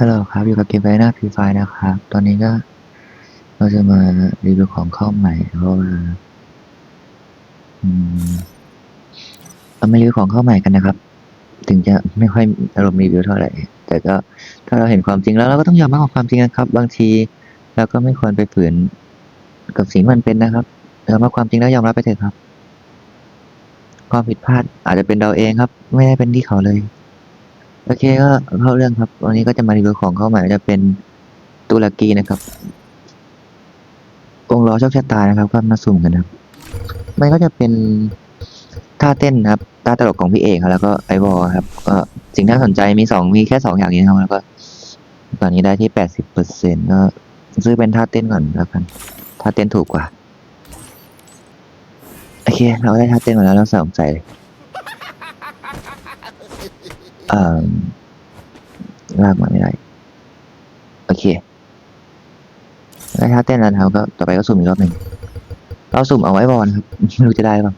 ฮัลโหลครับ อยู่กับเกมไฟหน้าพีไฟนะครับ ตอนนี้ก็เราจะมารีวิวของเข้าใหม่ เพราะว่าอืมเรามารีวิวของเข้าใหม่กันนะครับ ถึงจะไม่ค่อยอารมณ์รีวิวเท่าไหร่ แต่ก็ถ้าเราเห็นความจริงแล้วเราก็ต้องยอมรับกับความจริงนะครับ บางทีเราก็ไม่ควรไปฝืนกับสิ่งมันเป็นนะครับยอมรับความจริงแล้วยอมรับไปเถอะครับ ความผิดพลาดอาจจะเป็นเราเองครับ ไม่ได้เป็นที่เขาเลย โอเคก็เข้าเรื่องครับ วันนี้ก็จะมารีวิวของเข้าใหม่จะเป็นตุรกีนะครับ องล้อโชคชะตานะครับก็มาสุ่มกันนะครับ มันก็จะเป็นท่าเต้นครับท่าตลกของพี่เอกครับแล้วก็ไอวอลครับ ก็สิ่งที่น่าสนใจมีสองมีแค่สองอย่างนี้ครับแล้วก็ ตอนนี้ได้ที่แปดสิบเปอร์เซ็นต์ก็ซื้อเป็นท่าเต้นก่อนแล้วกันท่าเต้นถูกกว่า โอเค เราได้ท่าเต้นมาแล้วเราสองใจเลย อ่อลากมาไม่ได้ โอเคได้ท่าเต้นแล้วนะครับก็ต่อไปก็สุ่มอีกรอบหนึ่งเราสุ่มเอาไว้บอลครับไม่รู้จะได้หรือเปล่า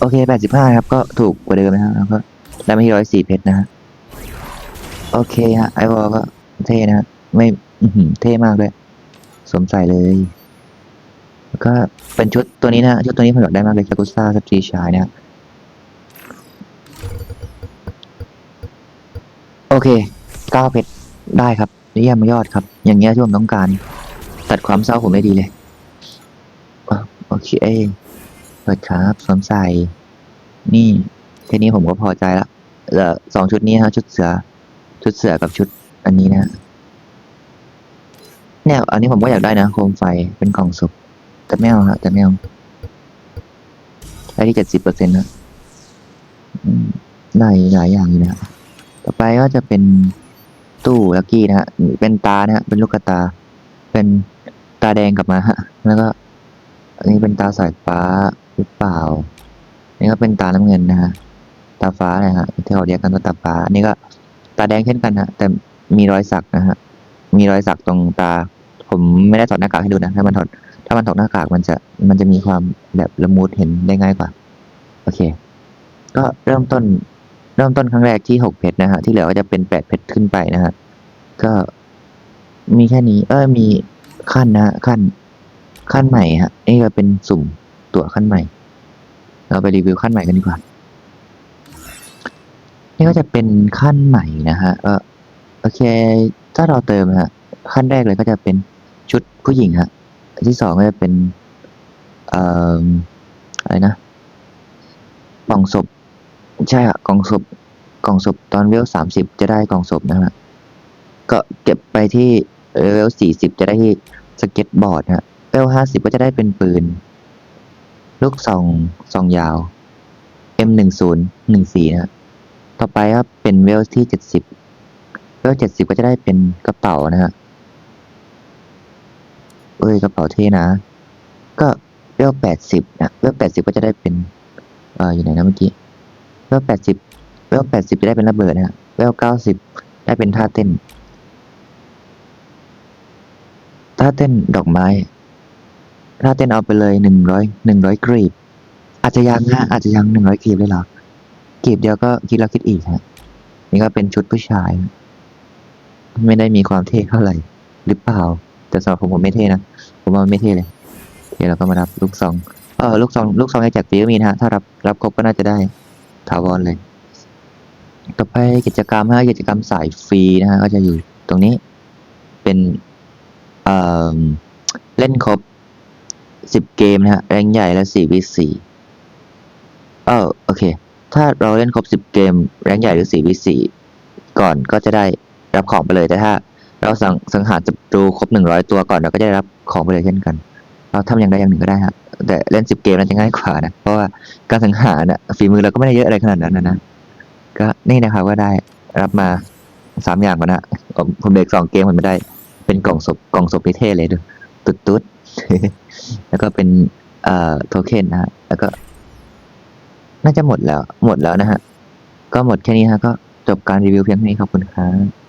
โอเคแปดสิบห้าครับ ก็ถูกกว่าเดิมนะครับแล้วก็ได้มาที่ร้อยสี่เพชรนะฮะ โอเคฮะไอวอลก็เท่นะฮะไม่อืเท่มากด้วยสวมใส่เลยแล้วก็เป็นชุดตัวนี้นะชุดตัวนี้ผมอยากได้มากเลยจากกุซ่าสตรีชายนะฮะโอ เคเก้าเพชรได้ครับเยี่ยมยอดครับ อย่างเงี้ยที่ผมต้องการ ตัดความเศร้าผมได้ดีเลยอะโอเคเปิดครับสวมใส่ นี่แค่นี้ผมก็พอใจละเหลือสองชุดนี้ฮะชุดเสือ ชุดเสือกับชุดอันนี้นะเนี่ยอันนี้ผมก็อยากได้นะโคมไฟเป็นกล่องศพแต่ไม่เอาฮะแต่ไม่เอาได้ที่เจ็ดสิบเปอร์เซ็นต์นะได้หลายอย่างอยู่นะ ต่อไปก็จะเป็นตู้ลักกี้นะฮะ เป็นตานะฮะ เป็นลูกกระตา เป็นตาแดงกลับมาฮะ แล้วก็ อันนี้เป็นตาสายฟ้าหรือเปล่า นี่ก็เป็นตาน้ำเงินนะฮะ ตาฟ้านะฮะ ที่เขาเรียกกันว่าตาฟ้าอันนี้ก็ตาแดงเช่นกันฮะ แต่มีรอยสักนะฮะ มีรอยสักตรงตา ผมไม่ได้ถอดหน้ากากให้ดูนะ ถ้ามันถอด ถ้ามันถอดหน้ากากมันจะ มันจะมีความแบบละมุดเห็นได้ง่ายกว่า โอเค ก็เริ่มต้น เริ่มต้นครั้งแรกที่หกเพชรนะฮะที่เหลือก็จะเป็นแปดเพชรขึ้นไปนะฮะก็มีแค่นี้ เออมีขั้นนะ ขั้น ขั้นใหม่ฮะนี่ก็เป็นสุ่มตั๋วขั้นใหม่ เราไปรีวิวขั้นใหม่กันดีกว่า นี่ก็จะเป็นขั้นใหม่นะฮะก็โอเค ถ้าเราเติมฮะขั้นแรกเลยก็จะเป็นชุดผู้หญิงฮะอันที่สองก็จะเป็นเอ่ออะไรนะกล่องศพ ใช่ฮะกล่องศพกล่องศพตอนเวลสามสิบจะได้กล่องศพนะฮะก็เก็บไปที่เวลสี่สิบจะได้ที่สเก็ตบอร์ดฮะเวลห้าสิบก็จะได้เป็นปืน ลูกซองซองยาว M หนึ่งศูนย์หนึ่งสี่นะฮะต่อไปก็เป็นเวลที่เจ็ดสิบเวลเจ็ดสิบก็จะได้เป็นกระเป๋านะฮะเอ้ยกระเป๋าเท่นะ ก็เวลแปดสิบนะเวลแปดสิบก็จะได้เป็น เอ่ออยู่ไหนนะเมื่อกี้ เวลแปดสิบเวลแปดสิบจะได้เป็นระเบิดนะฮะเวลเก้าสิบได้เป็นท่าเต้น ท่าเต้นดอกไม้ถ้าเต้นเอาไปเลยหนึ่งร้อยหนึ่งร้อยกรีบ อาจจะยังนะอาจจะยังหนึ่งร้อยกรีบเลยเหรอกรีบเดียวก็คิดแล้วคิดอีกฮะ นี่ก็เป็นชุดผู้ชาย ไม่ได้มีความเท่เท่าไหร่ หรือเปล่า แต่สำหรับผมผมไม่เท่นะ ผมว่าไม่เท่เลยโอเคเราก็มารับลูกซอง เออลูกซอง ลูกซองให้จากฟรีก็มีนะฮะ ถ้ารับรับครบก็น่าจะได้ ถาวรเลย ต่อไปกิจกรรมฮะกิจกรรมสายฟรีนะฮะก็จะอยู่ตรงนี้ เป็นเอ่อเล่นครบสิบเกมนะฮะแรงใหญ่และสี่วิสี่เออโอเค ถ้าเราเล่นครบสิบเกมแรงใหญ่หรือสี่วิสี่ก่อนก็จะได้รับของไปเลยแต่ถ้า เราสังสังหารศัตรูครบหนึ่งร้อยตัวก่อนเราก็จะได้รับของไปเลยเช่นกัน เราทำอย่างใดอย่างหนึ่งก็ได้ฮะ แต่เล่นสิบเกมนั้นจะง่ายกว่านะ เพราะว่าการสังหารน่ะฝีมือเราก็ไม่ได้เยอะอะไรขนาดนั้นนะนะ ก็นี่นะครับก็ได้รับมาสามอย่างก่อนนะ ผมเด็กสองเกมผมไม่ได้ เป็นกล่องศพกล่องศพที่เท่เลยดูตุ๊ดตุ๊ดแล้วก็เป็นเอ่อโทเค็นนะฮะ แล้วก็ น่าจะหมดแล้ว หมดแล้วนะฮะ ก็หมดแค่นี้ฮะ ก็จบการรีวิวเพียงเท่านี้ขอบคุณครับ